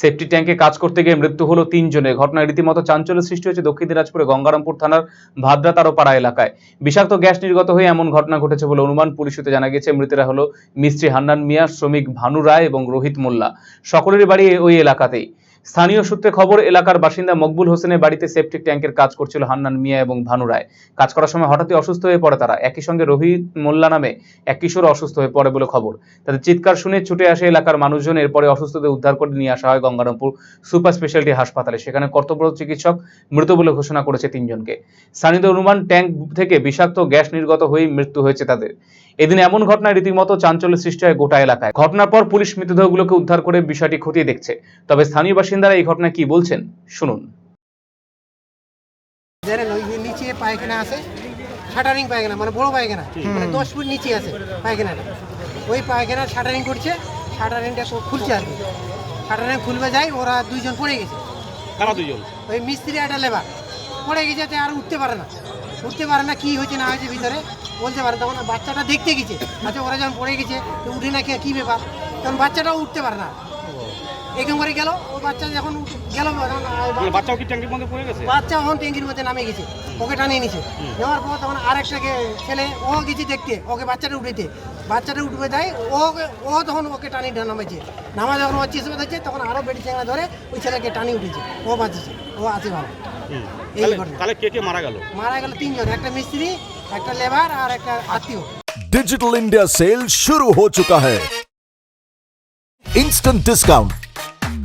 Safety ট্যাঙ্কে কাজ করতে গিয়ে মৃত্যু হলো তিনজনের। ঘটনায় রীতিমতো চাঞ্চল্য সৃষ্টি হয়েছে দক্ষিণ দিনাজপুরে গঙ্গারামপুর থানার ভাদ্রা তারোপাড়া এলাকায়। বিষাক্ত গ্যাস নির্গত হয়ে এমন ঘটনা ঘটেছে বলে অনুমান পুলিশ সূত্রে জানা গেছে মৃতেরা হলো মিস্ত্রি হান্নান মিয়া, শ্রমিক ভানু রায় এবং রোহিত মোল্লা। সকলেরই বাড়ি ওই এলাকাতেই। স্থানীয় সূত্রে খবর, এলাকার বাসিন্দা মকবুল হোসেনের বাড়িতে সেপটিক ট্যাঙ্কের কাজ করছিল হান্নান মিয়া এবং ভানু রায়। কাজ করার সময় হঠাৎই অসুস্থ হয়ে পড়ে তারা। একই সঙ্গে রোহিত মোল্লা নামে এক কিশোর অসুস্থ হয়ে পড়ে বলে খবর। তাদের চিৎকার শুনে ছুটে আসে এলাকার মানুষজন, এরপরে অসুস্থদের উদ্ধার করে নিয়ে আসা হয় গঙ্গারামপুর সুপার স্পেশালিটি হাসপাতালে, সেখানে কর্তব্যরত চিকিৎসক মৃত বলে ঘোষণা করেছে তিনজনকে। স্থানীয়দের অনুমান, ট্যাঙ্ক থেকে বিষাক্ত গ্যাস নির্গত হয়েই মৃত্যু হয়েছে তাদের। এদিন এমন ঘটনায় রীতিমতো চাঞ্চল্য সৃষ্টি হয় গোটা এলাকায়। ঘটনার পর পুলিশ মৃতদেহগুলোকে উদ্ধার করে বিষয়টি খতিয়ে দেখছে। তবে স্থানীয় বাসিন্দারা এই ঘটনায় কি বলছেন? শুনুন। নিচে পায়খানা আছে শাটারিং পায়খানা মানে বড় পায়খানা মানে দশ ফুট নিচে আছে পায়খানাটা। ওই পায়খানা শাটারিং করছে শাটারিংটা খুলছে আর কি। শাটারিং খুলবে যায় ওরা দুইজন পড়ে গেছে। কারা ওই মিস্ত্রি একটা লেবার। পড়ে গেছে আর উঠতে পারে না। উঠতে পারে না কি হয়েছে না হয়েছে ভিতরে বলতে পারে তখন বাচ্চাটা দেখতে গেছে। আচ্ছা ওরা যখন পড়ে গেছে তো উঠে না কে- কি ব্যাপার? তখন বাচ্চাটাও উঠতে পারে না। এরকম করে গেল ও বাচ্চা যখন উঠ- গেল তখন আর মানে বাচ্চাও কি ট্যাঙ্কির মধ্যে পড়ে গেছে বাচ্চা এখন ট্যাঙ্কির মধ্যে নামে গেছে ওকে টানিয়ে নিছে নেওয়ার পর তখন আরেকটাকে ছেলে ও গেছে দেখতে ওকে বাচ্চাটা উঠেছে বাচ্চাটা উঠবে দেয় ও ও তখন ওকে টানি নামেছে নামা যখন ও চেষ্টা হচ্ছে তখন আরও বেটি চ্যাংড়া ধরে ওই ছেলেকে টানি উঠেছে ও বাঁচেছে ও আছে ভালো হুম। এই তাহলে- ঘটনা। তাহলে কে কে মারা গেল মারা গেল তিনজন একটা মিস্ত্রি একটা লেবার আর একটা আত্মীয় डिजिटल इंडिया सेल शुरू हो चुका है इंस्टेंट डिस्काउंट